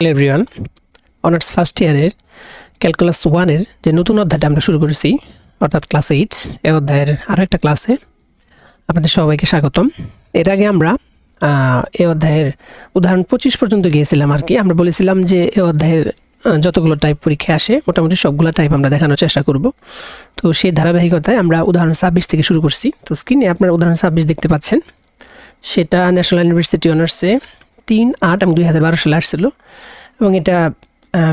Hello everyone honours first ইয়ারের calculus ওয়ানের যে নতুন অধ্যায়টা আমরা শুরু করেছি, অর্থাৎ ক্লাস এইট এ অধ্যায়ের আরও একটা ক্লাসে আপনাদের সবাইকে স্বাগতম। এর আগে আমরা এ অধ্যায়ের উদাহরণ পঁচিশ পর্যন্ত গিয়েছিলাম আর কি। আমরা বলেছিলাম যে এ অধ্যায়ের যতগুলো টাইপ পরীক্ষা আসে, মোটামুটি সবগুলো টাইপ আমরা দেখানোর চেষ্টা করব। তো সেই ধারাবাহিকতায় আমরা উদাহরণ ছাব্বিশ থেকে শুরু করছি। তো স্ক্রিনে আপনারা উদাহরণ ছাব্বিশ দেখতে পাচ্ছেন। সেটা ন্যাশনাল ইউনিভার্সিটি অনার্সে তিন আট এবং দুই হাজার বারো সালে আসছিল। এবং এটা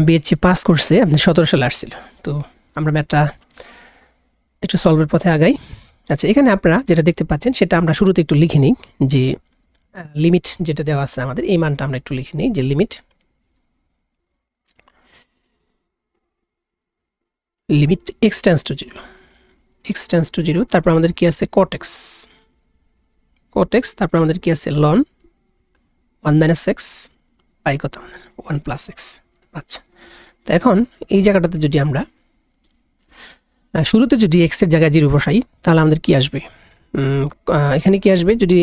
বিএসসি পাস করছে, আপনি সতেরো সালে আসছিল। তো আমরা ম্যাথটা একটু সলভের পথে আগাই। আচ্ছা এখানে আপনারা যেটা দেখতে পাচ্ছেন, সেটা আমরা শুরুতে একটু লিখে নিই যে লিমিট যেটা দেওয়া আছে আমাদের, এই মানটা আমরা একটু লিখে নিই যে limit limit x tends to zero x tends to zero তারপর আমাদের কি আছে? কটেক্স কটেক্স তারপর আমাদের কি আছে? লন ওয়ান মাইনাস এক্স বাই কত? ওয়ান প্লাস এক্স আচ্ছা। তো এখন এই জায়গাটাতে যদি আমরা শুরুতে যদি এক্সের জায়গায় জিরো বসাই, তাহলে আমাদের কি আসবে? এখানে কি আসবে? যদি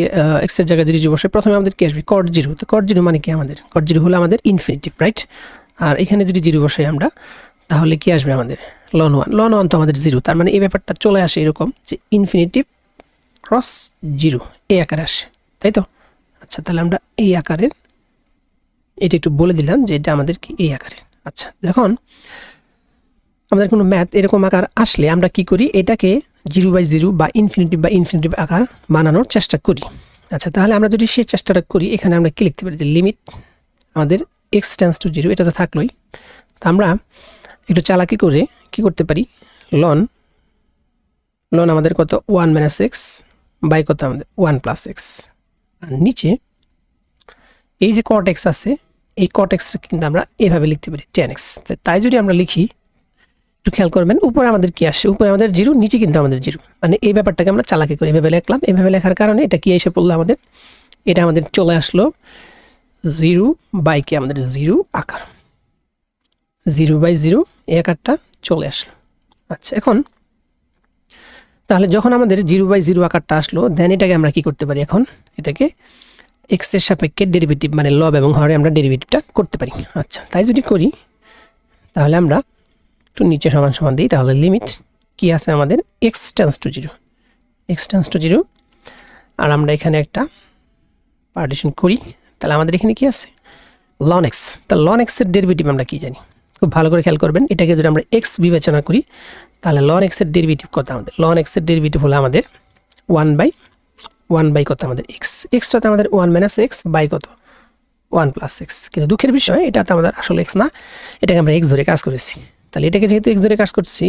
এক্সের জায়গায় জিরো জিরো বসাই, প্রথমে আমাদের কি আসবে? কট জিরো তো কট জিরো মানে কি আমাদের? কট জিরো হলো আমাদের ইনফিনিটিভ রাইট আর এখানে যদি জিরো বসাই আমরা, তাহলে কি আসবে আমাদের? লন ওয়ান লন ওয়ান তো আমাদের জিরো তার মানে এই ব্যাপারটা চলে আসে এরকম যে ইনফিনিটিভ ক্রস জিরো এ আকারে আসে। তাই তো? আচ্ছা তাহলে আমরা এই আকারের, এটা একটু বলে দিলাম যে এটা আমাদের কি এই আকারের। আচ্ছা যখন আমাদের কোনো ম্যাথ এরকম আকার আসলে আমরা কি করি? এটাকে জিরো বাই জিরো বা ইনফিনিটিভ বা ইনফিনিটিভ আকার বানানোর চেষ্টা করি। আচ্ছা তাহলে আমরা যদি সেই চেষ্টাটা করি, এখানে আমরা কি লিখতে পারি? যে লিমিট আমাদের এক্স টেন্স টু জিরো এটা তো থাকলোই। তো আমরা একটু চালাকি করে কি করতে পারি? লন লন আমাদের কত? ওয়ান মাইনাস এক্স বাই কত আমাদের? ওয়ান প্লাস এক্স আর নিচে এই যে কট এক্স আছে, এই কট এক্সটা কিন্তু আমরা এভাবে লিখতে পারি টেন এক্স তাই যদি আমরা লিখি, একটু খেয়াল করবেন, উপরে আমাদের কি আসে? উপরে আমাদের জিরো, নিচে কিন্তু আমাদের জিরো। মানে এই ব্যাপারটাকে আমরা চালাকি করি। এভাবে লিখলাম, এভাবে লেখার কারণে এটা কি এসে পড়ল আমাদের? এটা আমাদের চলে আসলো জিরো বাই কি? আমাদের জিরো আকার। জিরো বাই জিরো, এই আকারটা চলে আসলো। আচ্ছা এখন তাহলে যখন আমাদের জিরো বাই জিরো আকারটা আসলো দেন এটাকে আমরা কি করতে পারি এখন? এটাকে এক্সের সাপেক্ষে ডেরিভেটিভ মানে লব এবং হরে আমরা ডেরিভেটিভটা করতে পারি। আচ্ছা তাই যদি করি, তাহলে আমরা একটু নিচে সমান সমান দিই, তাহলে লিমিট কি আছে আমাদের? X tends to zero x tends to zero আর আমরা এখানে একটা পার্টিশন করি, তাহলে আমাদের এখানে কি আছে? লন এক্স তা লন এক্সের ডেরিভেটিভ আমরা কি জানি? খুব ভালো করে খেয়াল করবেন, এটাকে যদি আমরা এক্স বিবেচনা করি, তাহলে লন এক্সের ডেরিভেটিভ কত আমাদের? লন এক্সের ডেরিভেটিভ হলো আমাদের ওয়ান বাই ওয়ান বাই কত আমাদের এক্স এক্সটাতে আমাদের ওয়ান মাইনাস এক্স বাই কত? ওয়ান প্লাস এক্স কিন্তু দুঃখের বিষয়, এটাতে আমাদের আসলে এক্স না, এটাকে আমরা এক্স ধরে কাজ করেছি। তাহলে এটাকে যেহেতু এক্স ধরে কাজ করছি,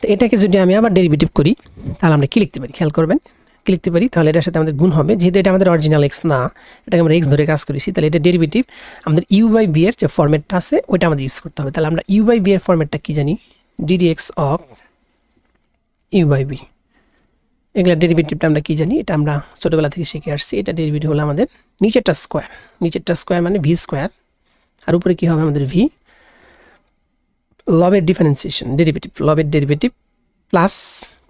তো এটাকে যদি আমি আবার ডেরিভেটিভ করি, তাহলে আমরা কি লিখতে পারি? খেয়াল করবেন, কি লিখতে পারি? তাহলে এটার সাথে আমাদের গুণ হবে। যেহেতু এটা আমাদের অরিজিনাল এক্স না, এটাকে আমরা এক্স ধরে কাজ করেছি, তাহলে এটা ডেরিভেটিভ আমাদের ইউ বাই বি এর যে ফর্মেটটা আছে, ওইটা আমাদের ইউজ করতে হবে। তাহলে আমরা ইউ বাই বি এর ফর্মেটটা কি জানি? D d x of u by b এগুলা ডেরিভেটিভটা আমরা কি জানি? এটা আমরা ছোটোবেলা থেকে শিখে আসছি। এটা ডেরিভেটিভ হলো আমাদের নিচেরটা স্কোয়ার নিচেরটা স্কোয়ার মানে ভি স্কোয়ার আর উপরে কি হবে আমাদের ভি লবের ডিফারেন্সিয়েশন ডেরিভেটিভ লবের ডেরিভেটিভ প্লাস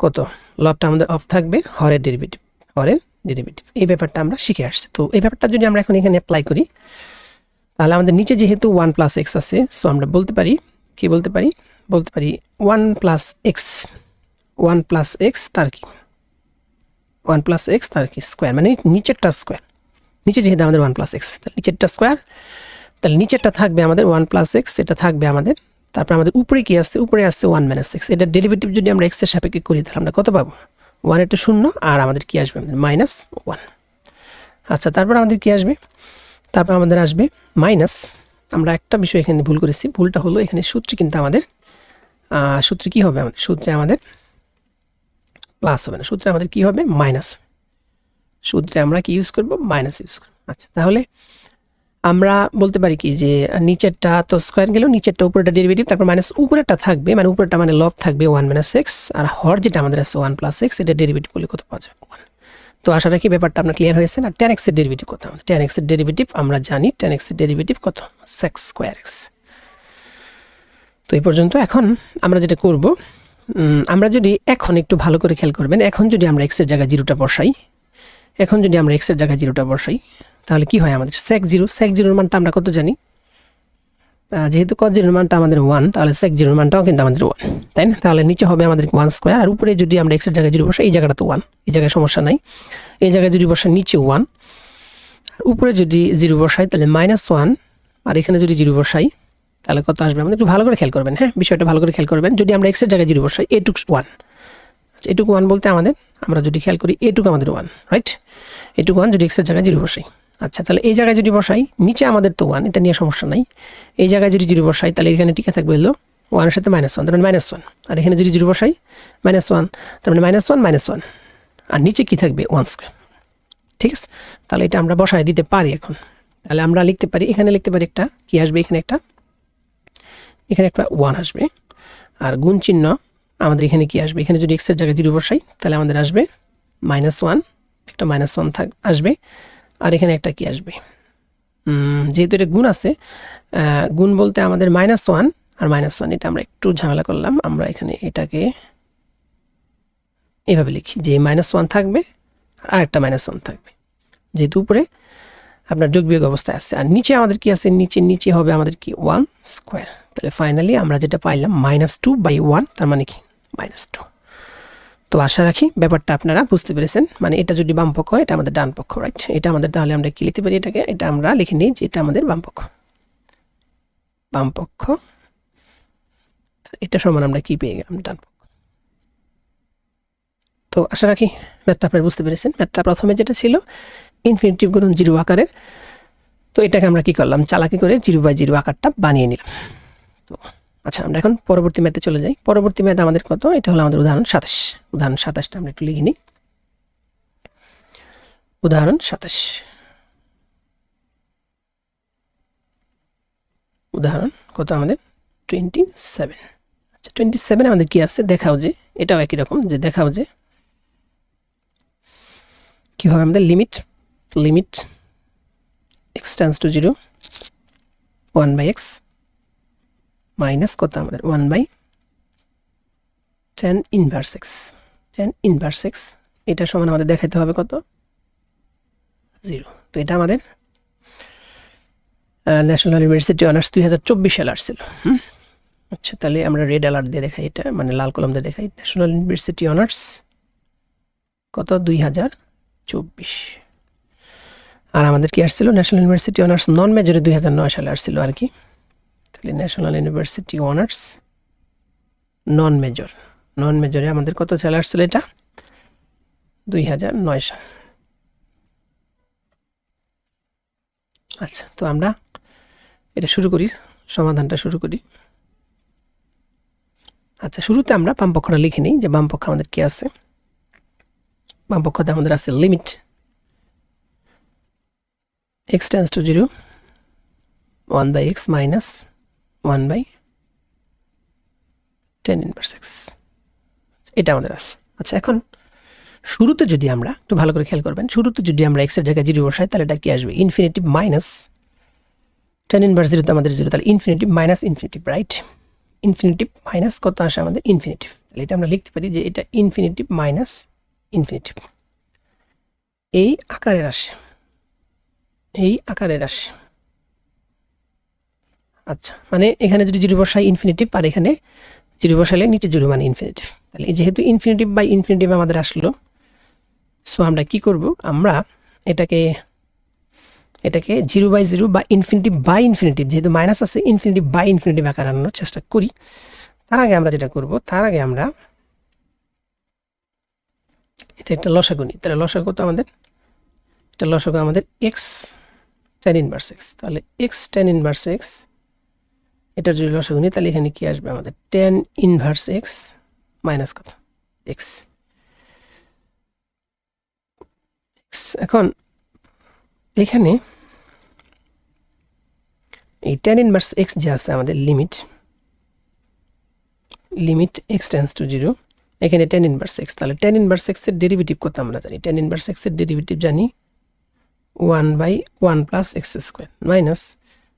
কত? লবটা আমাদের অফ থাকবে, হরের ডেরিভেটিভ হরের ডেরিভেটিভ এই ব্যাপারটা আমরা শিখে আসছি। তো এই ব্যাপারটা যদি আমরা এখন এখানে অ্যাপ্লাই করি, তাহলে আমাদের নিচে যেহেতু ওয়ান প্লাস এক্স আছে সো আমরা বলতে পারি, কি বলতে পারি? বলতে পারি one plus x one plus x তার কি? ওয়ান প্লাস এক্স, তার কি স্কোয়ার? মানে নিচেরটা স্কোয়ার। নিচে যেহেতু আমাদের ওয়ান প্লাস এক্স, তাহলে নিচেরটা স্কোয়ার। তাহলে নিচেরটা থাকবে আমাদের ওয়ান প্লাস এক্স, এটা থাকবে আমাদের, তারপর আমাদের উপরে কি আছে উপরে আছে ওয়ান মাইনাস এক্স। এটা ডেরিভেটিভ যদি আমরা এক্সের সাপেক্ষে করি, তাহলে আমরা কত পাবো? ওয়ান একটা শূন্য, আর আমাদের কি আসবে? আমাদের মাইনাস ওয়ান। আচ্ছা তারপর আমাদের কি আসবে? তারপর আমাদের আসবে মাইনাস। আমরা একটা বিষয় এখানে ভুল করেছি। ভুলটা হলো এখানে সূত্রে কিন্তু আমাদের সূত্রে কি হবে আমাদের? সূত্রে আমাদের প্লাস হবে না। সূত্রে আমাদের কি হবে? মাইনাস। সূত্রে আমরা কি ইউজ করব? মাইনাস ইউজ করব। আচ্ছা তাহলে আমরা বলতে পারি কি যে নিচেরটা তো স্কোয়ার গেলেও নিচেরটা উপরেটা ডেরিভেটিভ তারপর মাইনাস উপরেরটা থাকবে মানে উপরেরটা মানে লব থাকবে ওয়ান মাইনাস এক্স আর হর যেটা আমাদের আছে ওয়ান প্লাস এক্স এটা ডেরিভেটিভ বলে কত পাওয়া যাবে? ওয়ান তো আশা রাখি ব্যাপারটা আপনার ক্লিয়ার হয়েছে না? টেন এক্সের ডেরিভেটিভ কত আমাদের টেন এক্সের ডেরিভেটিভ আমরা জানি টেন এক্সের ডেরিভেটিভ কত? সেক্স স্কোয়ার এক্স তো এই পর্যন্ত এখন আমরা যেটা করব আমরা যদি এখন একটু ভালো করে খেয়াল করবেন, এখন যদি আমরা এক্সের জায়গায় জিরোটা বসাই, এখন যদি আমরা এক্সের জায়গায় জিরোটা বসাই, তাহলে কি হয় আমাদের? সেক জিরো সেক জিরোর মানটা আমরা কত জানি? যেহেতু কজ জিরোর মানটা আমাদের ওয়ান তাহলে সেক জিরোর মানটাও কিন্তু আমাদের ওয়ান তাই না? তাহলে নিচে হবে আমাদের ওয়ান স্কোয়ার আর উপরে যদি আমরা এক্সের জায়গায় জিরো বসাই, এই জায়গাটা তো ওয়ান এই জায়গায় সমস্যা নাই। এই জায়গায় যদি বসাই, নিচে ওয়ান উপরে যদি জিরো বসাই, তাহলে মাইনাস ওয়ান আর এখানে যদি জিরো বসাই তাহলে কত আসবে? আমাদের একটু ভালো করে খেয়াল করবেন হ্যাঁ? বিষয়টা ভালো করে খেয়াল করবেন। যদি আমরা এক্সের জায়গায় জিরো বসাই এটুক ওয়ান আচ্ছা এটুকু ওয়ান বলতে আমাদের, আমরা যদি খেয়াল করি এটুকু আমাদের ওয়ান রাইট এটুকু ওয়ান যদি এক্সের জায়গায় জিরো বসাই। আচ্ছা তাহলে এই জায়গায় যদি বসাই, নিচে আমাদের তো ওয়ান এটা নিয়ে সমস্যা নাই। এই জায়গায় যদি জিরো বসাই, তাহলে এখানে টিকে থাকবে হলো ওয়ানের সাথে মাইনাস ওয়ান তার মানে মাইনাস ওয়ান আর এখানে যদি জিরো বসাই মাইনাস ওয়ান তার মানে মাইনাস ওয়ান মাইনাস ওয়ান আর নিচে কী থাকবে? ওয়ান স্কোয়ার ঠিক আছে? তাহলে এটা আমরা বসায় দিতে পারি এখন। তাহলে আমরা লিখতে পারি, এখানে লিখতে পারি একটা, কি আসবে এখানে একটা? এখানে একটা ওয়ান আসবে। আর গুণ চিহ্ন আমাদের এখানে কি আসবে? এখানে যদি এক্সের জায়গায় জিরো বসাই, তাহলে আমাদের আসবে মাইনাস ওয়ান একটা মাইনাস ওয়ান থাক, আসবে। আর এখানে একটা কি আসবে? যেহেতু এটা গুণ আছে গুণ বলতে আমাদের মাইনাস ওয়ান আর মাইনাস ওয়ান এটা আমরা একটু ঝামেলা করলাম। আমরা এখানে এটাকে এভাবে লিখি, যে মাইনাস ওয়ান থাকবে, আর একটা মাইনাস ওয়ান থাকবে। যেহেতু উপরে আপনার যোগ বিয়োগ অবস্থায় আছে। আর নিচে আমাদের কি আছে? নিচে নিচে হবে আমাদের কি? ওয়ান স্কোয়ার তাহলে ফাইনালি আমরা যেটা পাইলাম মাইনাস টু বাই ওয়ান তার মানে কি? মাইনাস টু তো আশা রাখি ব্যাপারটা আপনারা বুঝতে পেরেছেন। মানে এটা যদি বাম পক্ষ হয়, এটা আমাদের ডান পক্ষ রাইট এটা আমাদের তাহলে আমরা কি লিখতে পারি এটাকে? এটা আমরা লিখে নিই যে এটা আমাদের বাম পক্ষ। বাম পক্ষ, এটা সমান আমরা কি পেয়ে গেলাম? ডান পক্ষ। তো আশা রাখি ম্যাথটা আপনারা বুঝতে পেরেছেন। ম্যাথটা প্রথমে যেটা ছিল ইনফিনিটিভ গুণন জিরো আকারের। তো এটাকে আমরা কি করলাম? চালাকি করে জিরো বাই জিরো আকারটা বানিয়ে নিলাম। তো আচ্ছা আমরা এখন পরবর্তী ম্যাথে চলে যাই। পরবর্তী ম্যাথ আমাদের কত? এটা হলো আমাদের উদাহরণ সাতাশ। উদাহরণ সাতাশটা আমরা একটু লিখে নিই। উদাহরণ সাতাশ। উদাহরণ কত আমাদের? টোয়েন্টি সেভেন আচ্ছা টোয়েন্টি সেভেন আমাদের কী আছে? দেখাও যে, এটাও একই রকম, যে দেখাও যে। কী হবে আমাদের? Limit limit x tends to zero one by x minus কত আমাদের one by tan inverse x tan inverse x এটা সমান আমাদের দেখাইতে হবে কত? জিরো তো এটা আমাদের ন্যাশনাল ইউনিভার্সিটি অনার্স দুই হাজার চব্বিশ সালে আসছিল? আচ্ছা তাহলে আমরা রেড অ্যালার্ট দিয়ে দেখাই এটা মানে লাল কলম দিয়ে দেখাই। ন্যাশনাল ইউনিভার্সিটি অনার্স কত? দুই হাজার চব্বিশ। আর আমাদের কি আসছিল? ন্যাশনাল ইউনিভার্সিটি অনার্স নন মেজরে দুই হাজার নয় সালে আসছিল, আর কি? National university honours non major non মেজরে আমাদের কত সালে আসছিল এটা? দুই হাজার নয় সাল। আচ্ছা তো আমরা এটা শুরু করি, সমাধানটা শুরু করি। আচ্ছা শুরুতে আমরা বামপক্ষটা লিখে নিই যে বামপক্ষ আমাদের কি আছে? বাম পক্ষতে আমাদের আছে limit x tends to zero one by x minus one by tan inverse x এটা আমাদের আছে। আচ্ছা এখন শুরুতে যদি আমরা একটু ভালো করে খেয়াল করবেন, শুরুতে যদি আমরা এক্সের জায়গায় জিরো বসাই, তাহলে এটা কি আসবে? ইনফিনিটিভ মাইনাস টেন ইনভার্স জিরোতে আমাদের জিরো তাহলে infinitive minus infinitive right infinitive minus কত আসে আমাদের? ইনফিনিটিভ তাহলে এটা আমরা লিখতে পারি যে এটা ইনফিনিটিভ মাইনাস ইনফিনিটিভ এই আকারের আসে। এই আকারের আসে। আচ্ছা মানে এখানে যদি জিরো বসাই ইনফিনিটিভ আর এখানে জিরো বসালে নিচে জিরো মানে ইনফিনিটিভ তাহলে যেহেতু ইনফিনিটিভ বাই ইনফিনিটিভ আমাদের আসলো সো আমরা কি করব? আমরা এটাকে এটাকে জিরো বাই জিরো বা ইনফিনিটিভ বাই ইনফিনিটিভ যেহেতু মাইনাস আছে ইনফিনিটিভ বাই ইনফিনিটিভ আকার আনানোর চেষ্টা করি। তার আগে আমরা যেটা করব, তার আগে আমরা এটা একটা লসাগু নিই। তাহলে লসাগু তো আমাদের? এটা লসাগু আমাদের এক্স টেন ইনভার্স এক্স তাহলে এক্স টেন ইনভার্স এক্স এটার যদি লসাগু নিই তাহলে এখানে কি আসবে আমাদের? টেন ইনভার্স এক্স মাইনাস কত? এক্স এখন এখানে এই টেন ইনভার্স এক্স যে আছে, আমাদের limit limit x tends to zero এখানে টেন ইনভার্স এক্স তাহলে টেন ইনভার্স এক্সের ডেরিভেটিভ কত আমরা জানি? টেন ইনভার্স এক্সের ডেরিভেটিভ জানি one by one plus x square minus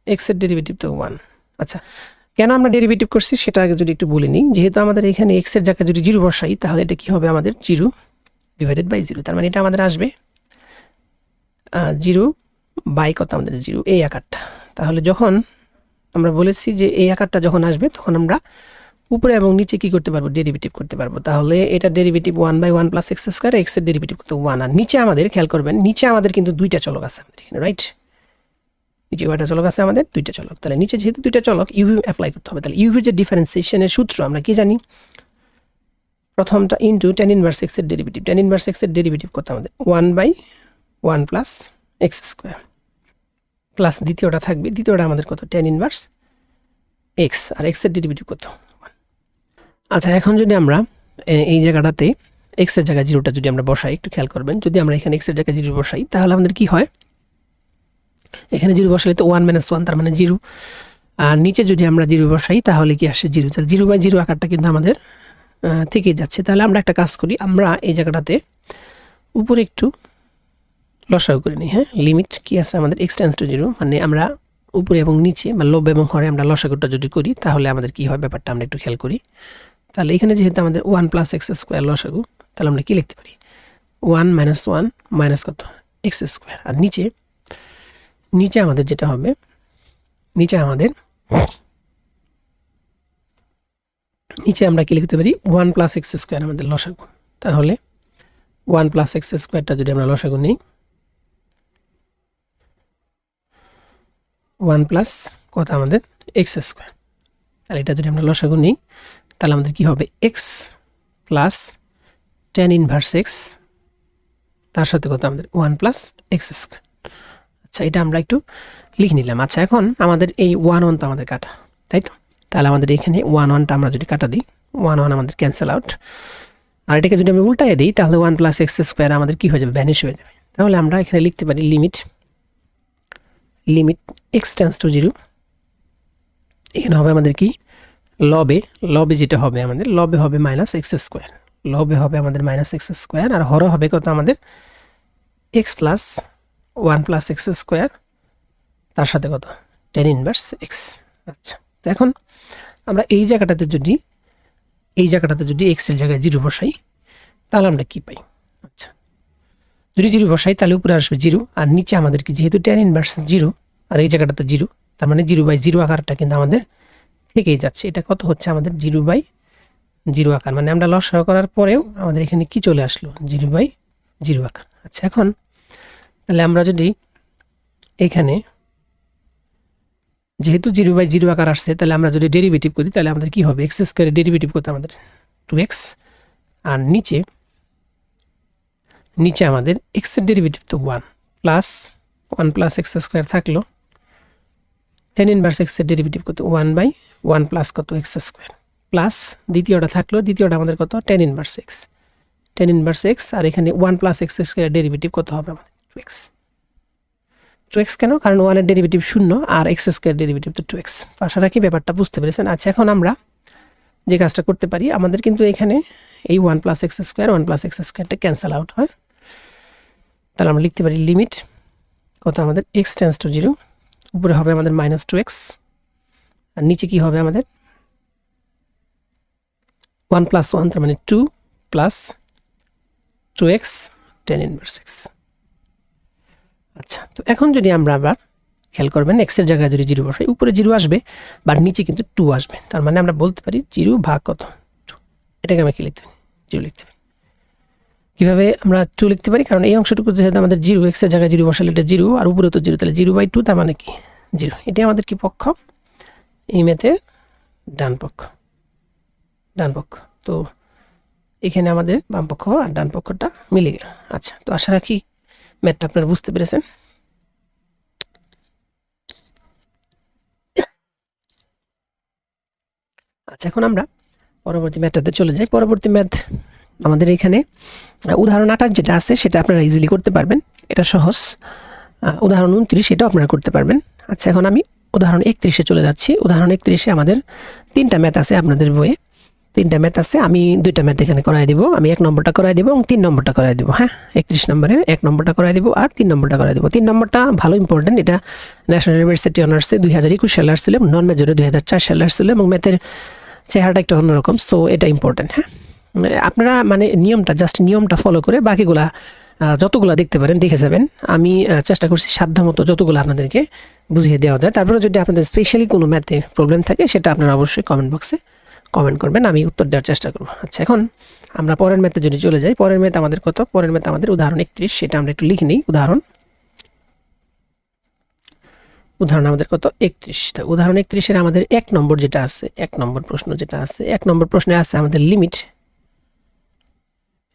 এক্সের ডেরিভেটিভ তো ওয়ান আচ্ছা কেন আমরা ডেরিভেটিভ করছি সেটা আগে যদি একটু বলে নিই। যেহেতু আমাদের এখানে এক্সের জায়গায় যদি জিরো বসাই, তাহলে এটা কী হবে আমাদের? জিরো ডিভাইডেড বাই জিরো তার মানে এটা আমাদের আসবে জিরো বাই কত আমাদের? জিরো, এই আকারটা। তাহলে যখন আমরা বলেছি যে এই আকারটা যখন আসবে, তখন আমরা উপরে এবং নিচে কি করতে পারব? ডেরিভেটিভ করতে পারব। তাহলে এটা derivative one by one plus x square এক্সের ডেরিভেটিভ করতে ওয়ান আর নিচে আমাদের, খেয়াল করবেন, নিচে আমাদের কিন্তু দুইটা চলক আছে আমাদের এখানে রাইট নিচে কয়টা চলক আছে আমাদের দুইটা চলক। তাহলে নিচে যেহেতু দুইটা চলক ইউভি অ্যাপ্লাই করতে হবে। তাহলে ইউভি যে ডিফারেন্সিয়েশনের সূত্র, আমরা কি জানি? প্রথমটা ইন্টু টেন ইনভার্স এক্সের ডেরিভেটিভ টেন ইনভার্স এক্সের ডেরিভেটিভ করতে আমাদের? One by one plus x square plus দ্বিতীয়টা থাকবে। দ্বিতীয়টা আমাদের কত? টেন ইনভার্স এক্স আর এক্সের ডেরিভেটিভ কত? আচ্ছা এখন যদি আমরা এই জায়গাটাতে এক্সের জায়গায় জিরোটা যদি আমরা বসাই, একটু খেয়াল করবেন। যদি আমরা এখানে এক্সের জায়গায় জিরো বসাই, তাহলে আমাদের কি হয়? এখানে জিরো বসালে তো ওয়ান মাইনাস ওয়ান তার মানে জিরো। আর নিচে যদি আমরা জিরো বসাই, তাহলে কি আসে জিরো? তাহলে জিরো বাই জিরো আকারটা কিন্তু আমাদের থেকে যাচ্ছে। তাহলে আমরা একটা কাজ করি, আমরা এই জায়গাটাতে উপরে একটু লসাগু করে নিই হ্যাঁ? লিমিট কি আছে আমাদের? এক্স টেন্স টু জিরো মানে আমরা উপরে এবং নিচে বা লোভ এবং হরে আমরা লসাগুটা যদি করি, তাহলে আমাদের কি হয়? ব্যাপারটা আমরা একটু খেয়াল করি। তাহলে এখানে যেহেতু আমাদের ওয়ান প্লাস এক্স স্কোয়ার লসাগু, তাহলে আমরা কি লিখতে পারি? ওয়ান মাইনাস ওয়ান মাইনাস কত? এক্স স্কোয়ার আর নিচে নিচে আমাদের যেটা হবে, নিচে আমাদের, নিচে আমরা কি লিখতে পারি? ওয়ান প্লাস এক্স স্কোয়ার আমাদের লসাগু। তাহলে ওয়ান প্লাস এক্স স্কোয়ারটা যদি আমরা লসাগু নিই ওয়ান প্লাস কত আমাদের? এক্স স্কোয়ার আর এটা যদি আমরা লসাগু নিই, তাহলে আমাদের কি হবে? X plus tan inverse x তার সাথে কত আমাদের? ওয়ান প্লাস এক্স স্কোয়ার আচ্ছা এটা আমরা একটু লিখে নিলাম। আচ্ছা এখন আমাদের এই ওয়ান ওয়ান তো আমাদের কাটা, তাই তো? তাহলে আমাদের এখানে ওয়ান ওয়ানটা আমরা যদি কাটা দিই ওয়ান ওয়ান আমাদের ক্যান্সেল আউট আর এটাকে যদি আমি উল্টায় দিই, তাহলে ওয়ান প্লাস এক্স স্কোয়ার আমাদের কী হয়ে যাবে? ভ্যানিশ হয়ে যাবে। তাহলে আমরা এখানে লিখতে পারি limit limit x tends to zero এখানে হবে আমাদের কি? লবে লবে যেটা হবে আমাদের লবে হবে মাইনাস এক্স স্কোয়ার লবে হবে আমাদের মাইনাস এক্স স্কোয়ার আর হর হবে কত আমাদের? X plus one plus x square, তার সাথে কত? Tan inverse x. আচ্ছা তো এখন আমরা এই জায়গাটাতে যদি, এই জায়গাটাতে যদি এক্সের জায়গায় জিরো বসাই, তাহলে আমরা কি পাই? আচ্ছা যদি জিরো বসাই, তাহলে উপরে আসবে জিরো, আর নিচে আমাদের কি যেহেতু টেন ইনভার্স জিরো, আর এই জায়গাটাতে জিরো, তার মানে জিরো বাই জিরো আকারটা কিন্তু আমাদের থেকেই যাচ্ছে। এটা কত হচ্ছে আমাদের? জিরো বাই জিরো আকার। মানে আমরা লসাগু করার পরেও আমাদের এখানে কি চলে আসলো? জিরো বাই জিরো আকার। আচ্ছা এখন তাহলে আমরা যদি এখানে যেহেতু জিরো বাই জিরো আকার আসছে, তাহলে আমরা যদি ডেরিভেটিভ করি, তাহলে আমাদের কি হবে? এক্স স্কোয়ারের ডেরিভেটিভ করতে আমাদের টু এক্স আর নিচে নিচে আমাদের এক্সের ডেরিভেটিভ তো one plus one plus x square থাকল টেন ইনভার্স এক্সের ডেরিভেটিভ কত? ওয়ান বাই ওয়ান প্লাস কত এক্স স্কোয়ার প্লাস দ্বিতীয়টা থাকল, দ্বিতীয়টা আমাদের কত? Tan inverse x tan inverse x আর এখানে one plus x square derivative কত হবে আমাদের? টু এক্স টু এক্স কেন? কারণ ওয়ানের ডেরিভেটিভ শূন্য আর এক্স স্কোয়ার ডেরিভেটিভ তো টু এক্স আশা রাখি ব্যাপারটা বুঝতে পেরেছেন। আচ্ছা এখন আমরা যে কাজটা করতে পারি, আমাদের কিন্তু এখানে এই one plus x square one plus x স্কোয়ারটা ক্যান্সেল আউট হয়। তাহলে আমরা লিখতে পারি লিমিট কত আমাদের? এক্স টেন্স টু জিরো উপরে হবে আমাদের মাইনাস টু এক্স আর নিচে কি হবে আমাদের? ওয়ান প্লাস ওয়ান তার মানে two plus two x tan inverse x আচ্ছা তো এখন যদি আমরা আবার খেয়াল করবেন এক্সের জায়গায় যদি জিরো বসাই, উপরে জিরো আসবে বা নিচে কিন্তু টু আসবে। তার মানে আমরা বলতে পারি জিরো ভাগ কত? টু এটাকে আমরা কি লিখতে পারি জিরো লিখতে পারি কীভাবে আমরা টু লিখতে পারি? কারণ এই অংশটুকু যেহেতু আমাদের জিরো এক্সের জায়গায় জিরো বসালে এটা জিরো, আর উপরে তো জিরো, তাহলে জিরো বাই টু তার মানে কি? জিরো। এটাই আমাদের কি পক্ষ? এই মেতে ডান পক্ষ। ডান পক্ষ। তো এখানে আমাদের বাম পক্ষ আর ডান পক্ষটা মিলে গেল। আচ্ছা তো আশা রাখি ম্যাথটা আপনারা বুঝতে পেরেছেন? আচ্ছা এখন আমরা পরবর্তী ম্যাথটাতে চলে যাই। পরবর্তী ম্যাথ আমাদের এখানে উদাহরণ আঠাশ যেটা আছে সেটা আপনারা ইজিলি করতে পারবেন। এটা সহজ। উদাহরণ উনত্রিশ এটাও আপনারা করতে পারবেন। আচ্ছা এখন আমি উদাহরণ একত্রিশে চলে যাচ্ছি। উদাহরণ একত্রিশে আমাদের তিনটা ম্যাথ আছে আপনাদের বইয়ে। তিনটা ম্যাথ আছে, আমি দুইটা ম্যাথ এখানে করাই দিব। আমি এক নম্বরটা করাই দিব এবং তিন নম্বরটা করাই দিব হ্যাঁ? একত্রিশ নম্বরের এক নম্বরটা করাই দিব আর তিন নম্বরটা করাই দিব। তিন নম্বরটা ভালো ইম্পর্টেন্ট এটা ন্যাশনাল ইউনিভার্সিটি অনার্সে দুই হাজার একুশ সালে আসছিল নন মেজরে দুই হাজার চার সালে আসছিল এবং ম্যাথের চেহারাটা একটু অন্যরকম সো এটা ইম্পর্টেন্ট হ্যাঁ? আপনারা মানে নিয়মটা জাস্ট নিয়মটা ফলো করে বাকিগুলা যতগুলো দেখতে পারেন, দেখে যাবেন। আমি চেষ্টা করছি সাধ্যমতো যতগুলো আপনাদেরকে বুঝিয়ে দেওয়া যায়। তারপরে যদি আপনাদের স্পেশালি কোনো ম্যাথে প্রবলেম থাকে, সেটা আপনারা অবশ্যই কমেন্ট বক্সে কমেন্ট করবেন, আমি উত্তর দেওয়ার চেষ্টা করব। আচ্ছা এখন আমরা পরের ম্যাথে যদি চলে যাই, পরের ম্যাথ আমাদের কত? পরের ম্যাথ আমাদের উদাহরণ একত্রিশ, সেটা আমরা একটু লিখে নিই। উদাহরণ। উদাহরণ আমাদের কত? একত্রিশ। তা উদাহরণ একত্রিশের আমাদের এক নম্বর যেটা আছে, এক নম্বর প্রশ্ন যেটা আছে, এক নম্বর প্রশ্নে আছে আমাদের limit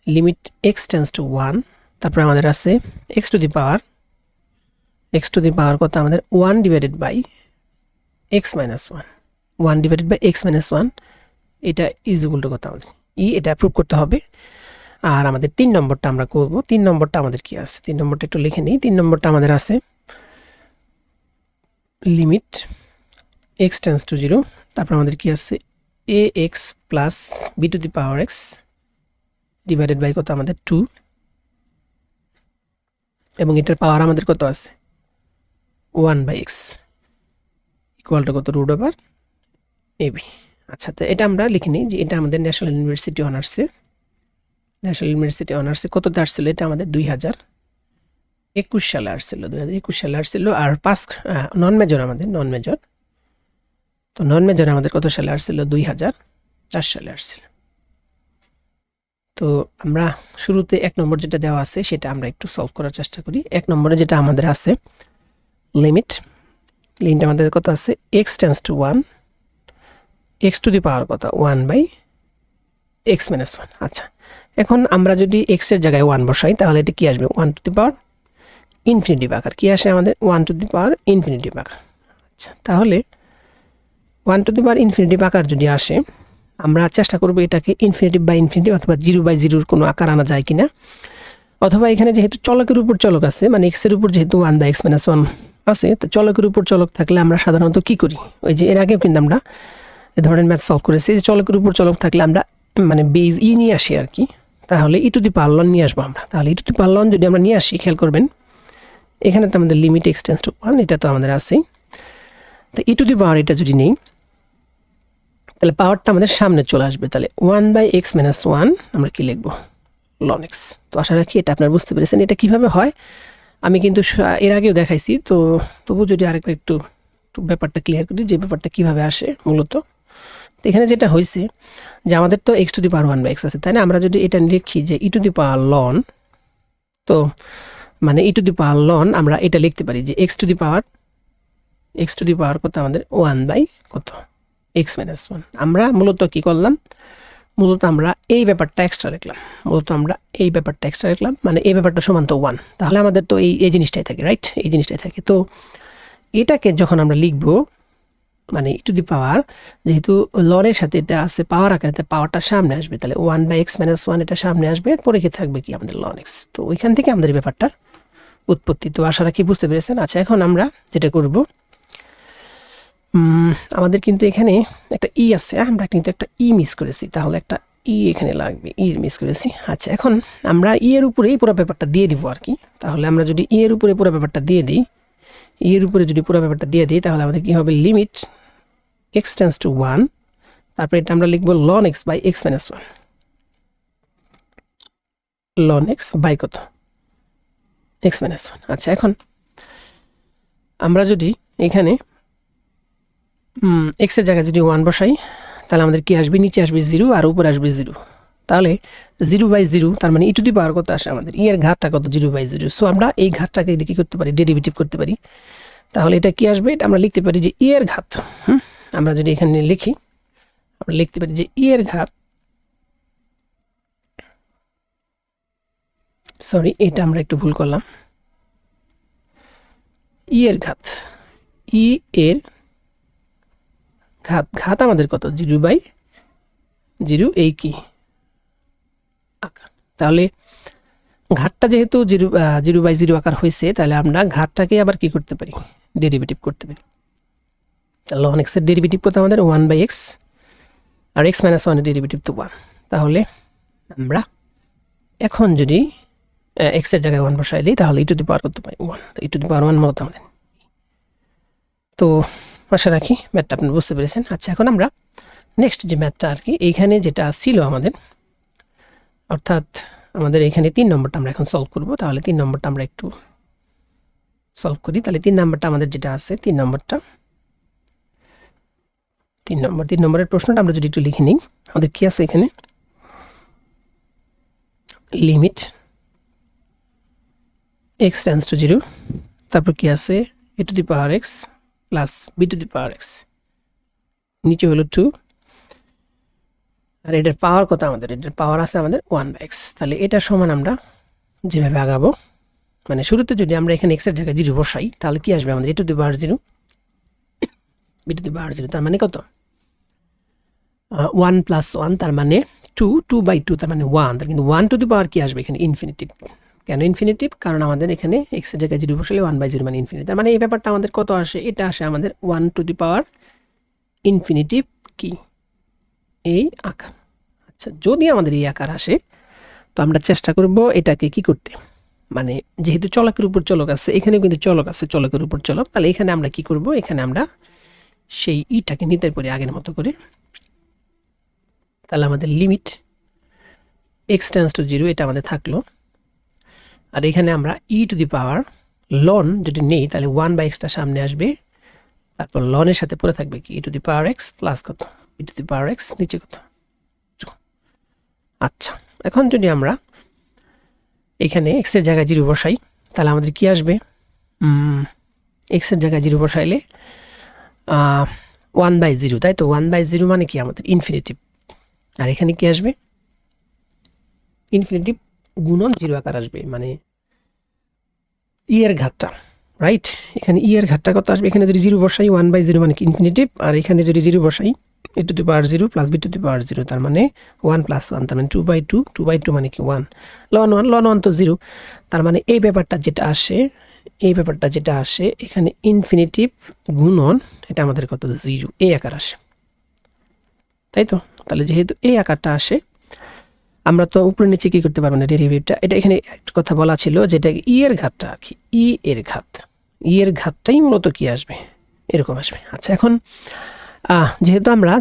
limit x tends to one তারপরে আমাদের আছে x to the power x to the power কত? আমাদের one divided by x minus one one divided by x minus one এটা ইজ ইকুয়াল টু কত আমাদের ই এটা প্রুভ করতে হবে। আর আমাদের তিন নম্বরটা আমরা করব। তিন নম্বরটা আমাদের কি আছে? তিন নম্বরটা একটু লিখে নিই। তিন নম্বরটা আমাদের আছে limit x tends to zero তারপর আমাদের কি আছে? A x plus b to the power x divided by কত? আমাদের টু এবং এটার পাওয়ার আমাদের কত আছে? One by x equal to কত? রুট ওভার এবি আচ্ছা তো এটা আমরা লিখে নিই যে এটা আমাদের ন্যাশনাল ইউনিভার্সিটি অনার্সে ন্যাশনাল ইউনিভার্সিটি অনার্সে কততে আসছিল? এটা আমাদের দুই হাজার একুশ সালে আসছিল, দুই হাজার একুশ সালে আসছিল। আর পাস নন মেজর আমাদের নন মেজর তো নন মেজর আমাদের কত সালে আসছিল? দুই হাজার চার সালে আসছিল। তো আমরা শুরুতে এক নম্বর যেটা দেওয়া আছে, সেটা আমরা একটু সলভ করার চেষ্টা করি। এক নম্বরে যেটা আমাদের আছে লিমিট লিমিট আমাদের কত আছে? X tends to one x to the power কত? One by x minus one আচ্ছা এখন আমরা যদি এক্সের জায়গায় ওয়ান বসাই, তাহলে এটা কি আসবে? One to the power infinitive আকার কি আসে আমাদের? One to the power infinitive আকার আচ্ছা তাহলে one to the power infinitive আকার যদি আসে, আমরা চেষ্টা করব এটাকে ইনফিনিটিভ বাই ইনফিনিটিভ অথবা জিরো বাই জিরোর কোনো আকার আনা যায় কিনা। অথবা এখানে যেহেতু চলকের উপর চলক আছে মানে এক্সের উপর যেহেতু one by x minus one আছে, তো চলকের উপর চলক থাকলে আমরা সাধারণত কি করি? ওই যে এর আগেও কিন্তু আমরা এ ধরনের ম্যাথ সলভ করেছি। যে চলকের উপর চলক থাকলে আমরা মানে বেজ ই নিয়ে আসি আর কি, তাহলে ই টু দি পার্লন নিয়ে আসব আমরা। তাহলে ই টু দি পার্লন যদি আমরা নিয়ে আসি, খেয়াল করবেন, এখানে তো আমাদের লিমিট এক্সটেন্স টু ওয়ান এটা তো আমাদের আছেই। তো ই টু দি পাওয়ার এটা যদি নেই, তাহলে পাওয়ারটা আমাদের সামনে চলে আসবে। তাহলে one by x minus one আমরা কি লিখব? লন এক্স তো আশা রাখি এটা আপনারা বুঝতে পেরেছেন। এটা কীভাবে হয়? আমি কিন্তু এর আগেও দেখাইছি। তো তবু যদি আরেকবার একটু ব্যাপারটা ক্লিয়ার করি, যে ব্যাপারটা কীভাবে আসে, মূলত। তো এখানে যেটা হয়েছে যে আমাদের তো x to the power one by x আছে, তাই না? আমরা যদি এটা লিখি যে ই টু দি পাওয়ার লন তো মানে ই টু দি পাওয়ার লন আমরা এটা লিখতে পারি যে x to the power x to the power কত আমাদের? ওয়ান বাই কত? এক্স মাইনাস ওয়ান আমরা মূলত কি করলাম? মূলত আমরা এই ব্যাপারটা এক্সট্রা রাখলাম মূলত আমরা এই ব্যাপারটা এক্সট্রা রাখলাম মানে এই ব্যাপারটা সমান তো ওয়ান তাহলে আমাদের তো এই এই জিনিসটাই থাকে রাইট এই জিনিসটাই থাকে। তো এটাকে যখন আমরা লিখব মানে ই টু দি পাওয়ার যেহেতু লরের সাথে এটা আছে পাওয়ার আকারে তাই পাওয়ারটা সামনে আসবে। তাহলে one by x minus one এটা সামনে আসবে, পরে কি থাকবে কি আমাদের লন এক্স তো ওইখান থেকে আমাদের ব্যাপারটার উৎপত্তি। তো আশা রাখি বুঝতে পেরেছেন। আচ্ছা এখন আমরা যেটা করব আমাদের কিন্তু এখানে একটা ই আছে আমরা কিন্তু একটা ই মিস করেছি। তাহলে একটা ই এখানে লাগবে ই মিস করেছি। আচ্ছা এখন আমরা ই এর উপরেই পুরো ব্যাপারটা দিয়ে দিব আর কি। তাহলে আমরা যদি ই এর উপরে পুরো ব্যাপারটা দিয়ে দিই ই এর উপরে যদি পুরো ব্যাপারটা দিয়ে দিই, তাহলে আমাদের কী হবে? Limit x tends to one তারপরে এটা আমরা লিখব ln x by x minus one ln x by কত? এক্স মাইনাস ওয়ান আচ্ছা এখন আমরা যদি এখানে এক্সের জায়গায় যদি ওয়ান বসাই, তাহলে আমাদের কি আসবে? নিচে আসবে জিরো আর উপরে আসবে জিরো তাহলে জিরো বাই জিরো তার মানে ই টু দি পাওয়ার কত আসে আমাদের? ই এর ঘাতটা কত? জিরো বাই জিরো সো আমরা এই ঘাতটাকে কি করতে পারি? ডেরিভেটিভ করতে পারি। তাহলে এটা কি আসবে? এটা আমরা লিখতে পারি যে ই এর ঘাত, হুম? আমরা যদি এখানে লিখি, আমরা লিখতে পারি যে ই এর ঘাত সরি এটা আমরা একটু ভুল করলাম। ই এর ঘাত ই এর ঘাত ঘাত আমাদের কত? জিরো বাই জিরো, এই কি? আকার। তাহলে ঘাতটা যেহেতু জিরো জিরো বাই জিরো আকার হয়েছে, তাহলে আমরা ঘাতটাকে আবার কি করতে পারি? ডেরিভেটিভ করতে পারি। লন এক্সের ডেরিভেটিভ কত আমাদের ওয়ান বাই এক্স আর এক্স মাইনাস ওয়ানের ডেরিভেটিভ তো ওয়ান তাহলে আমরা এখন যদি এক্সের জায়গায় ওয়ান বসাই দিই, তাহলে ই টু দি পাওয়ার করতে পারি one e to the power one মতো আমাদের। তো আশা রাখি ম্যাথটা আপনি বুঝতে পেরেছেন। আচ্ছা এখন আমরা নেক্সট যে ম্যাথটা আর কি, এইখানে যেটা ছিল আমাদের, অর্থাৎ আমাদের এখানে তিন নম্বরটা আমরা এখন সলভ করব। তাহলে তিন নম্বরটা আমরা একটু সলভ করি। তাহলে তিন নম্বরটা আমাদের যেটা আছে, তিন নম্বরটা তিন নম্বর, তিন নম্বরের প্রশ্নটা আমরা যদি একটু লিখে নিই, আমাদের কী আছে এখানে? Limit x tends to zero তারপর কি আছে? A to the power x plus b to the power x নিচে হলো টু আর এটার পাওয়ার কত আমাদের? এটার পাওয়ার আছে আমাদের ওয়ান বাই এক্স তাহলে এটা সমান আমরা যেভাবে আগাবো মানে শুরুতে যদি আমরা এখানে এক্সের জায়গায় জিরো বসাই, তাহলে কি আসবে আমাদের? A to the power zero b to the power zero তার মানে কত? ওয়ান প্লাস ওয়ান তার মানে টু টু বাই টু তার মানে ওয়ান তার কিন্তু ওয়ান টু দি পাওয়ার কি আসবে এখানে? ইনফিনিটিভ কেন ইনফিনিটিভ কারণ আমাদের এখানে এক্সের জায়গায় জিরো বসালে ওয়ান বাই জিরো মানে ইনফিনিটি তার মানে এই ব্যাপারটা আমাদের কত আসে? এটা আসে আমাদের one to the power infinitive কি? এই আকার। আচ্ছা যদি আমাদের এই আকার আসে, তো আমরা চেষ্টা করব এটাকে কি করতে। মানে যেহেতু চলকের উপর চলক আছে এখানে কিন্তু চলক আছে, চলকের উপর চলক। তাহলে এখানে আমরা কি করব? এখানে আমরা সেই ইটাকে নিতে পারি আগের মতো করে। তাহলে আমাদের limit x tends to zero এটা আমাদের থাকল। আর এখানে আমরা ই টু দি পাওয়ার লন যদি নেই, তাহলে ওয়ান বাই এক্সটা সামনে আসবে। তারপর লনের সাথে পড়ে থাকবে কি? E to the power x plus কত? ই টু দি পাওয়ার এক্স নিচে কত? আচ্ছা এখন যদি আমরা এখানে এক্সের জায়গায় জিরো বসাই, তাহলে আমাদের কি আসবে? এক্সের জায়গায় জিরো বসাইলে ওয়ান বাই জিরো তাই তো? ওয়ান বাই জিরো মানে কি? আমাদের ইনফিনিটিভ আর এখানে কি আসবে? ইনফিনিটিভ গুণন জিরো আকার আসবে মানে ই এর ঘাতটা রাইট এখানে ই এর ঘাতটা কত আসবে? এখানে যদি জিরো বসাই ওয়ান বাই জিরো মানে ইনফিনিটিভ আর এখানে যদি জিরো বসাই a to the power zero plus b to the power zero তার মানে ওয়ান প্লাস ওয়ান তার মানে two by two two by two মানে কি? One ln one ln one তো জিরো তার মানে এই ব্যাপারটা যেটা আসে, এই ব্যাপারটা যেটা আসে, এখানে ইনফিনিটিভ গুণন, এটা আমাদের কত? জিরো এই আকার আসে। তাই তো? তাহলে যেহেতু এই আকারটা আসে, আমরা তো উপরে নিচে কী করতে পারব না ডেরিভেটিভটা? এটা এখানে একটা কথা বলা ছিল যেটা ই এর ঘাতটা কি, ই এর ঘাত। ই এর ঘাতটাই মূলত কি আসবে? এরকম আসবে। আচ্ছা এখন যেহেতু আমরা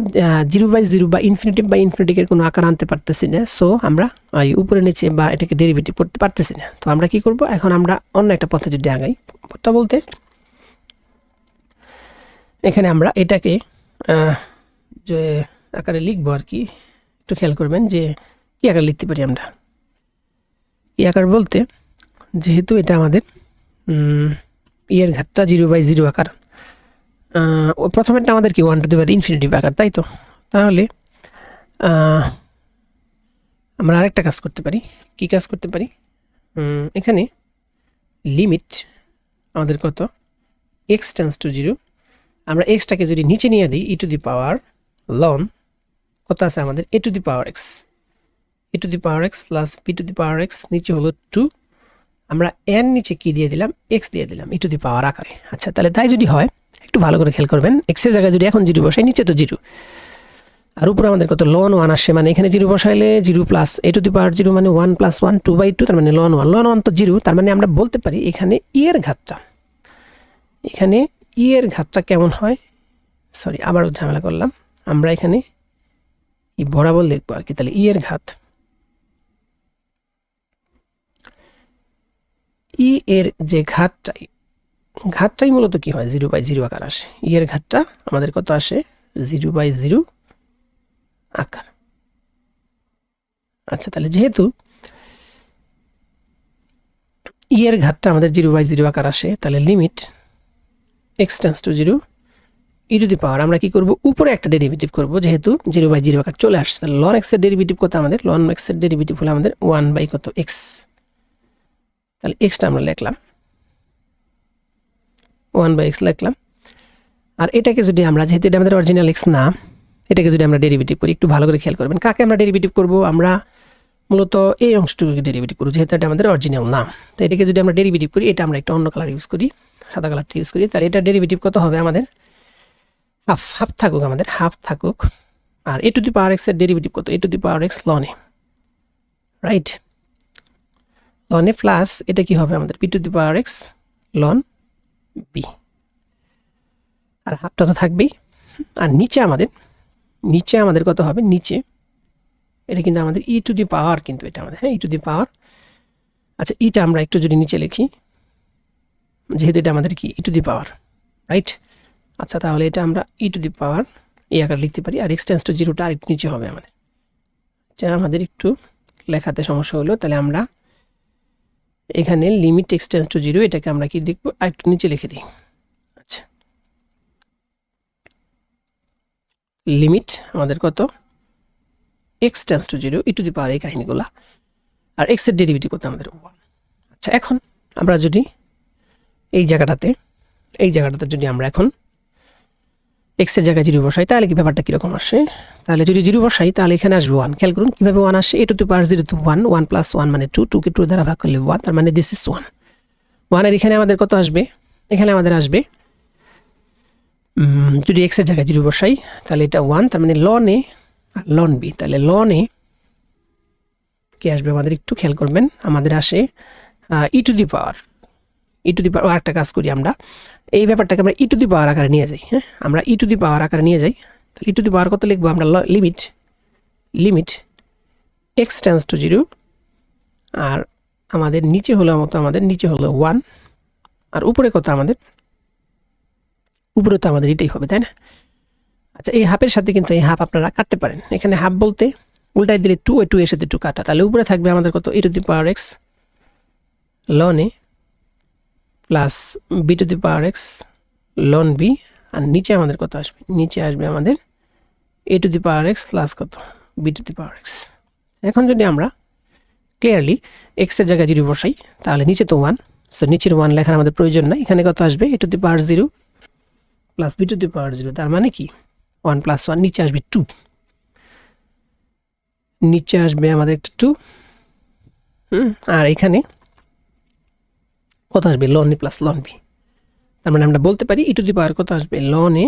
জিরো বাই জিরো বা ইনফিনিটিভ বা ইনফিনিটিভের কোনো আকার আনতে পারতেছি না, সো আমরা এই উপরে নিচে বা এটাকে ডেরিভেটিভ করতে পারতেছি না। তো আমরা কি করব? এখন আমরা অন্য একটা পথে যদি আগাই, পথটা বলতে, এখানে আমরা এটাকে যে আকারে লিখব আর কি। একটু খেয়াল করবেন যে কী আকার লিখতে পারি আমরা। ই আকার বলতে যেহেতু এটা আমাদের ইয়ের ঘাটটা জিরো বাই জিরো আকার। ও প্রথমেরটা আমাদের কি? One to the power infinitive আকার, তাই তো? তাহলে আমরা আরেকটা কাজ করতে পারি। কি কাজ করতে পারি? এখানে লিমিট আমাদের কত? এক্স টেন্স টু জিরো আমরা এক্সটাকে যদি নিচে নিয়ে দিই ই টু দি পাওয়ার লন কত আছে আমাদের a to the power x a to the power x plus b to the power x নিচে হলো টু আমরা এন নিচে কি দিয়ে দিলাম? এক্স দিয়ে দিলাম ই টু দি পাওয়ার আকারে। আচ্ছা তাহলে তাই যদি হয়, একটু ভালো করে খেয়াল করবেন এক্সের জায়গায় যদি এখন জিরো বসাই, নিচে তো জিরো। আর উপরে আমাদের কত? লন ওয়ান আসে মানে এখানে zero বসাইলে zero plus a to the power zero মানে one plus one two by two তার মানে লন ওয়ান লন ওয়ান তো জিরো, তার মানে আমরা বলতে পারি এখানে ই এর ঘাতটা। এখানে ই এর ঘাতটা কেমন হয়? সরি আবারও ঝামেলা করলাম। আমরা এখানে ই বরাবর লিখব আর কি, তাহলে ই এর ঘাত। ই এর যে ঘাতটাই ঘাতটাই মূলত কি হয়? জিরো বাই জিরো আকার আসে। ই এর ঘাতটা আমাদের কত আসে? জিরো বাই জিরো আকার। আচ্ছা তাহলে যেহেতু ই এর ঘাতটা আমাদের জিরো বাই জিরো আকার আসে, তাহলে limit x tends to zero e to the power আমরা কি করব? উপরে একটা ডেরিভেটিভ করব, যেহেতু জিরো বাই জিরো আকার চলে আসছে। তাহলে লন এক্সের ডেরিভেটিভ কত আমাদের? লন এক্সের ডেরিভেটিভ হলো আমাদের ওয়ান বাই কত এক্স তাহলে এক্সটা আমরা লিখলাম। ওয়ান বাই এক্স লিখলাম। আর এটাকে যদি আমরা, যেহেতু এটা আমাদের অরিজিনাল এক্স না, এটাকে যদি আমরা ডেরিভেটিভ করি, একটু ভালো করে খেয়াল করবেন। কাকে আমরা ডেরিভেটিভ করব? আমরা মূলত এই অংশটুকুকে ডেরিভেটিভ করব, যেহেতু এটা আমাদের অরিজিনাল নাম তো এটাকে যদি আমরা ডেরিভেটিভ করি, এটা আমরা একটা অন্য কালার ইউজ করি, সাদা কালারটা ইউজ করি, তাহলে এটা ডেরিভেটিভ কত হবে আমাদের? হাফ হাফ থাকুক আমাদের হাফ থাকুক। আর এ টু দি পাওয়ার এক্সের ডেরিভেটিভ কত? A to the power x লনে right লনে প্লাস এটা কি হবে আমাদের? B to the power x ln b আর হাফটা তো থাকবেই। আর নিচে আমাদের নিচে আমাদের কত হবে? নিচে। এটা কিন্তু আমাদের ই টু দি পাওয়ার কিন্তু এটা আমাদের হ্যাঁ? ই টু দি পাওয়ার আচ্ছা ইটা আমরা একটু যদি নিচে লিখি, যেহেতু এটা আমাদের কি? E to the power right আচ্ছা তাহলে এটা আমরা ই টু দি পাওয়ার এই আকার লিখতে পারি, আর এক্সটেন্স টু জিরোটা আরেকটু নিচে হবে আমাদের। এটা আমাদের একটু লেখাতে সমস্যা হলো, তাহলে আমরা এখানে লিমিট এক্সটেন্স টু জিরো এটাকে আমরা কি দেখব আরেকটু নিচে লিখে দিই। আচ্ছা। লিমিট আমাদের কত? X tends to zero e to the power এই কাহিনিগুলা। আর এক্সের ডেরিভেটিভ করতে আমাদের? ওয়ান আচ্ছা এখন আমরা যদি এই জায়গাটাতে এই জায়গাটাতে যদি আমরা এখন এক্সের জায়গায় জিরো বসাই, তাহলে কি ব্যাপারটা কীরকম আসে? তাহলে যদি জিরো বসাই, তাহলে এখানে আসবে ওয়ান খেয়াল করুন, কীভাবে ওয়ান আসে? A to to power zero to one one plus one মানে টু টুকে টু দ্বারা ভাগ করলে ওয়ান তার মানে দিস ইস ওয়ান ওয়ানের এখানে আমাদের কত আসবে? এখানে আমাদের আসবে যদি এক্সের জায়গায় জিরো বসাই, তাহলে এটা ওয়ান তার মানে লন এ আর লন বি তাহলে লন এ কি আসবে আমাদের একটু খেয়াল করবেন, আমাদের আসে ই to the power E to the পাওয়ার একটা কাজ করি আমরা। এই ব্যাপারটাকে আমরা ই টু দি পাওয়ার আকারে নিয়ে যাই হ্যাঁ? আমরা ই টু দি পাওয়ার আকারে নিয়ে যাই। তাহলে ই টু দি পাওয়ার কত লিখব আমরা? Limit limit x tends to zero আর আমাদের নিচে হলো মতো আমাদের নিচে হলো ওয়ান আর উপরে কত আমাদের? উপরে তো আমাদের এটাই হবে, তাই না? আচ্ছা এই হাফের সাথে কিন্তু এই হাফ আপনারা কাটতে পারেন। এখানে হাফ বলতে উল্টাই দিলে টু এ টু এর সাথে টু কাটা। তাহলে উপরে থাকবে আমাদের কত? E to the power X ln plus B to the power X ln B আর নিচে আমাদের কত আসবে? নিচে আসবে আমাদের A to the power X plus কত? B to the power X এখন যদি আমরা ক্লিয়ারলি এক্সের জায়গায় জিরো বসাই, তাহলে নিচে তো ওয়ান সো নিচের ওয়ান লেখার আমাদের প্রয়োজন নাই। এখানে কত আসবে? A to the power zero plus B to the power zero তার মানে কি? ওয়ান প্লাস ওয়ান নিচে আসবে টু নিচে আসবে আমাদের একটা টু আর এখানে কত আসবে? Ln a plus ln b তার মানে আমরা বলতে পারি ই টু দি পাওয়ার কত আসবে? Ln a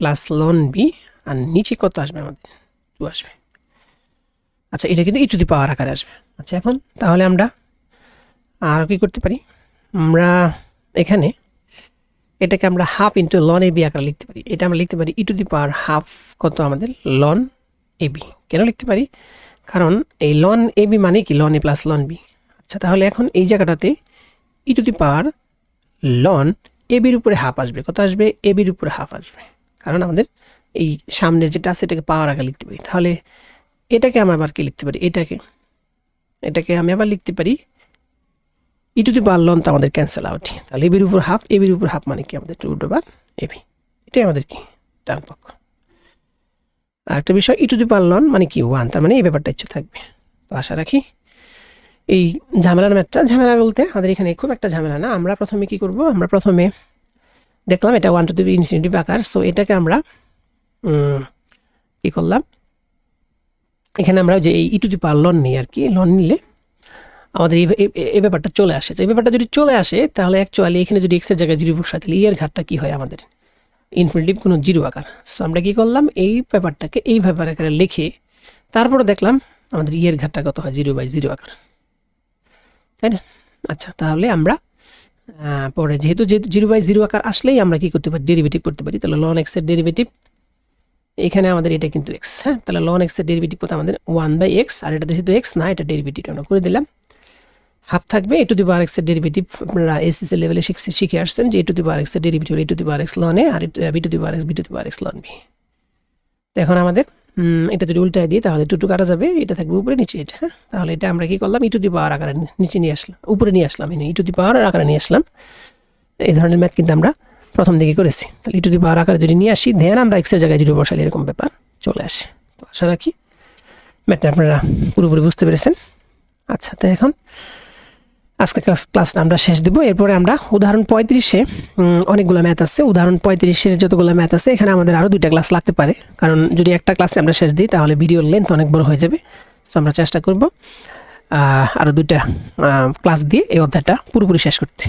plus ln b আর নিচে কত আসবে আমাদের? টু আসবে। আচ্ছা এটা কিন্তু ই টু দি পাওয়ার আকারে আসবে। আচ্ছা এখন তাহলে আমরা আর কি করতে পারি? আমরা এখানে এটাকে আমরা half into ln A B আকারে লিখতে পারি। এটা আমরা লিখতে পারি ই টু দি পাওয়ার হাফ কত আমাদের? লন এ বি কেন লিখতে পারি? কারণ এই লন এ বি মানে কি? Ln a plus ln b আচ্ছা তাহলে এখন এই জায়গাটাতে ই টু দি পাওয়ার লন এ বির উপরে হাফ আসবে। কত আসবে? এ বির উপরে হাফ আসবে। কারণ আমাদের এই সামনের যেটা আছে, এটাকে পাওয়ার আগে লিখতে পারি। তাহলে এটাকে আমি আবার কি লিখতে পারি? এটাকে। এটাকে আমি আবার লিখতে পারি। ই টু দি পাওয়ার লন তো আমাদের ক্যান্সেল আউট তাহলে এবির উপর হাফ এবির উপর হাফ মানে কি? আমাদের টু টু বার এবি এটাই আমাদের কি? ডান পক্ষ। আর একটা বিষয় ই টু দি পাওয়ার লন মানে কি? ওয়ান তার মানে এই ব্যাপারটা ইচ্ছে থাকবে। তো আশা রাখি এই ঝামেলার ম্যাথটা ঝামেলা বলতে আমাদের এখানে খুব একটা ঝামেলা না। আমরা প্রথমে কি করব? আমরা প্রথমে দেখলাম এটা ওয়ান টু দি ইনফিনিটিভ আকার সো এটাকে আমরা কী করলাম? এখানে আমরা যে এই ই টু দি পাওয়ার লন নিই আর কি লন নিলে আমাদের এই ব্যাপারটা চলে আসে। তো এই ব্যাপারটা যদি চলে আসে, তাহলে অ্যাকচুয়ালি এখানে যদি এক্সের জায়গায় জিরো বসাই তাহলে ইয়ের ঘাটটা কী হয় আমাদের? ইনফিনিটিভ কোনো জিরো আকার। সো আমরা কী করলাম? এই ব্যাপারটাকে এই ব্যাপার আকারে লিখে তারপরে দেখলাম আমাদের ইয়ের ঘাটটা কত হয়? জিরো বাই জিরো আকার। তাই না? আচ্ছা তাহলে আমরা পরে যেহেতু যেহেতু জিরো বাই জিরো আকার আসলেই আমরা কি করতে পারি? ডেরিভেটিভ করতে পারি। তাহলে লন এক্সের ডেরিভেটিভ এখানে আমাদের এটা কিন্তু এক্স হ্যাঁ? তাহলে লন এক্সের ডেরিভেটিভ করতে আমাদের ওয়ান বাই এক্স আর এটা যেহেতু এক্স না, এটা ডেরিভেটিভ আমরা করে দিলাম। হাফ থাকবে এ টু দি বার এক্সের ডেরিভেটিভ আপনারা এসএসসি লেভেলে শিখে শিখে আসছেন যে এ টু দি বার এক্সের derivative A to the bar X ln R B to the bar X B to the bar X ln B এখন আমাদের এটা যদি উল্টায় দিই, তাহলে টু টু কাটা যাবে, এটা থাকবে উপরে নিচে এটা হ্যাঁ? তাহলে এটা আমরা কি করলাম ই টু দি পাওয়ার আকারে নিচে নিয়ে আসলাম, উপরে নিয়ে আসলাম ই টু দি পাওয়ার আকারে নিয়ে আসলাম। এই ধরনের ম্যাথ কিন্তু আমরা প্রথম দিকে করেছি। তাহলে ই টু দি পাওয়ার আকারে যদি নিয়ে আসি ধ্যান আমরা এক্সের জায়গায় জিরো বসালে এরকম ব্যাপার চলে আসে। তো আশা রাখি ম্যাথটা আপনারা পুরোপুরি বুঝতে পেরেছেন। আচ্ছা তো এখন আজকে ক্লাস ক্লাসটা আমরা শেষ দেবো। এরপরে আমরা উদাহরণ পঁয়ত্রিশে অনেকগুলো ম্যাথ আছে। উদাহরণ পঁয়ত্রিশের যতগুলো ম্যাথ আছে, এখানে আমাদের আরও দুইটা ক্লাস লাগতে পারে। কারণ যদি একটা ক্লাসে আমরা শেষ দিই, তাহলে ভিডিওর লেন্থ অনেক বড় হয়ে যাবে। সো আমরা চেষ্টা করব আরও দুইটা ক্লাস দিয়ে এই অধ্যায়টা পুরোপুরি শেষ করতে।